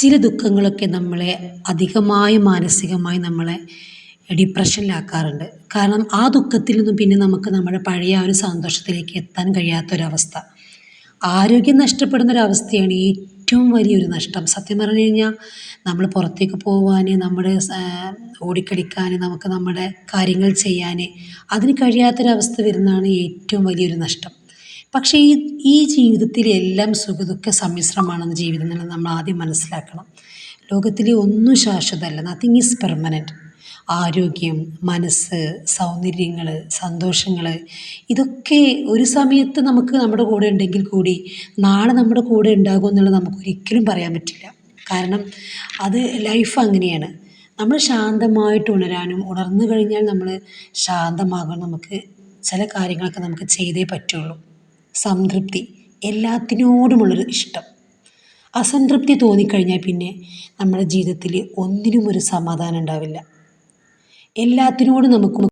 ചില ദുഃഖങ്ങളൊക്കെ നമ്മളെ അധികമായി മാനസികമായി നമ്മളെ ഡിപ്രഷനിലാക്കാറുണ്ട് കാരണം ആ ദുഃഖത്തിൽ നിന്നും പിന്നെ നമുക്ക് നമ്മുടെ പഴയ ഒരു സന്തോഷത്തിലേക്ക് എത്താൻ കഴിയാത്തൊരവസ്ഥ. ആരോഗ്യം നഷ്ടപ്പെടുന്ന ഒരവസ്ഥയാണ് ഏറ്റവും വലിയൊരു നഷ്ടം. സത്യം പറഞ്ഞു കഴിഞ്ഞാൽ നമ്മൾ പുറത്തേക്ക് പോകാൻ നമ്മുടെ ഓടിക്കളിക്കാൻ നമുക്ക് നമ്മുടെ കാര്യങ്ങൾ ചെയ്യാൻ അതിന് കഴിയാത്തൊരവസ്ഥ വരുന്നതാണ് ഏറ്റവും വലിയൊരു നഷ്ടം. പക്ഷേ ഈ ഈ ജീവിതത്തിലെല്ലാം സുഖദുഃഖ സമ്മിശ്രമാണെന്ന് ജീവിതം നമ്മൾ ആദ്യം മനസ്സിലാക്കണം. ലോകത്തിലെ ഒന്നും ശാശ്വതമല്ല. നത്തിങ് ഈസ് പെർമനന്റ് ആരോഗ്യം മനസ്സ് സൗന്ദര്യങ്ങൾ സന്തോഷങ്ങൾ ഇതൊക്കെ ഒരു സമയത്ത് നമുക്ക് നമ്മുടെ കൂടെ ഉണ്ടെങ്കിൽ കൂടി നാളെ നമ്മുടെ കൂടെ ഉണ്ടാകും എന്നുള്ളത് നമുക്ക് ഒരിക്കലും പറയാൻ പറ്റില്ല. കാരണം അത് ലൈഫ് അങ്ങനെയാണ്. നമ്മൾ ശാന്തമായിട്ട് ഉണരാനും ഉണർന്നു കഴിഞ്ഞാൽ നമ്മൾ ശാന്തമാകാൻ നമുക്ക് ചില കാര്യങ്ങളൊക്കെ നമുക്ക് ചെയ്തേ പറ്റുള്ളൂ. സംതൃപ്തി എല്ലാത്തിനോടുമുള്ളൊരു ഇഷ്ടം. അസംതൃപ്തി തോന്നിക്കഴിഞ്ഞാൽ പിന്നെ നമ്മുടെ ജീവിതത്തിൽ ഒന്നിനും ഒരു സമാധാനം ഉണ്ടാവില്ല. എല്ലാത്തിനോടും നമുക്ക്